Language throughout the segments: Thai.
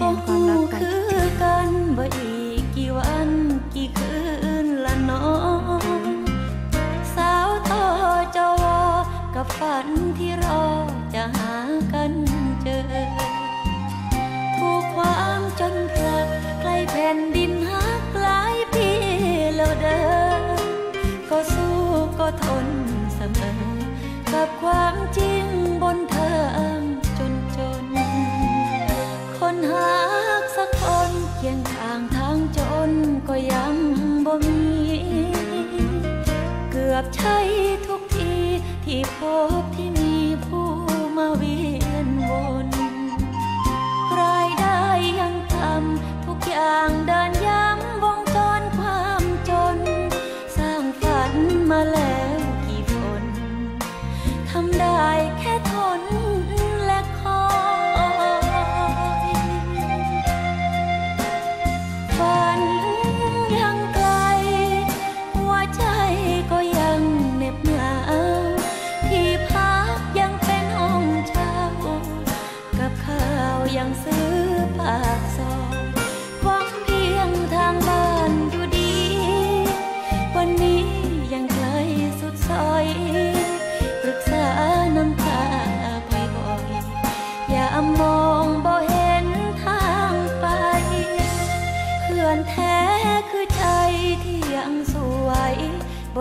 变化的感觉 ก็ยังบ่มี เกือบใช้ทุกทีที่พบที่มีผู้มาเวียนวนรายได้ยังทำทุกอย่างเดินย้ำวงจรความจน สร้างฝันมาแล้ว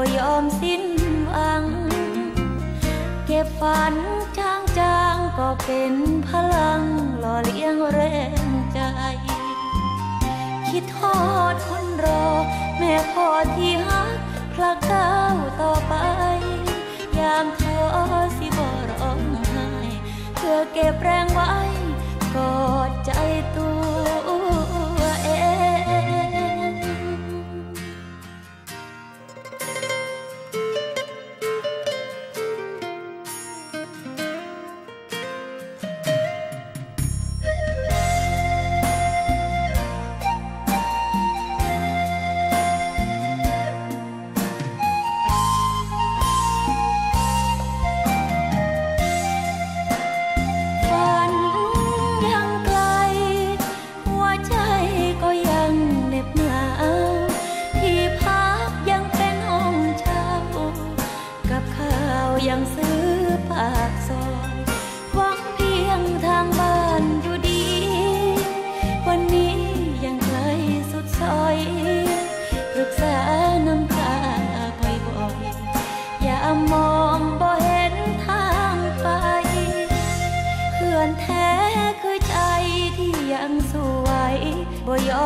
บ่ยอมสิ้นหวัง เก็บฝันจางๆก็เป็นพลังหล่อเลี้ยงแรงใจ คิดทอดคนรอ แม่พอที่ฮักพระก้าวต่อไป ยามท้อสิบ่ร้องไห้เพื่อเก็บแรงไว้กอดใจตัว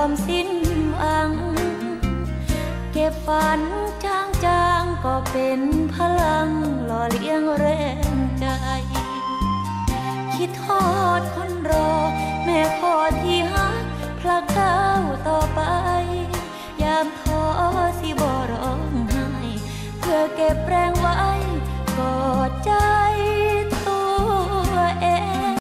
คมสิ้นหวัง เก็บฝันจางๆก็เป็นพลัง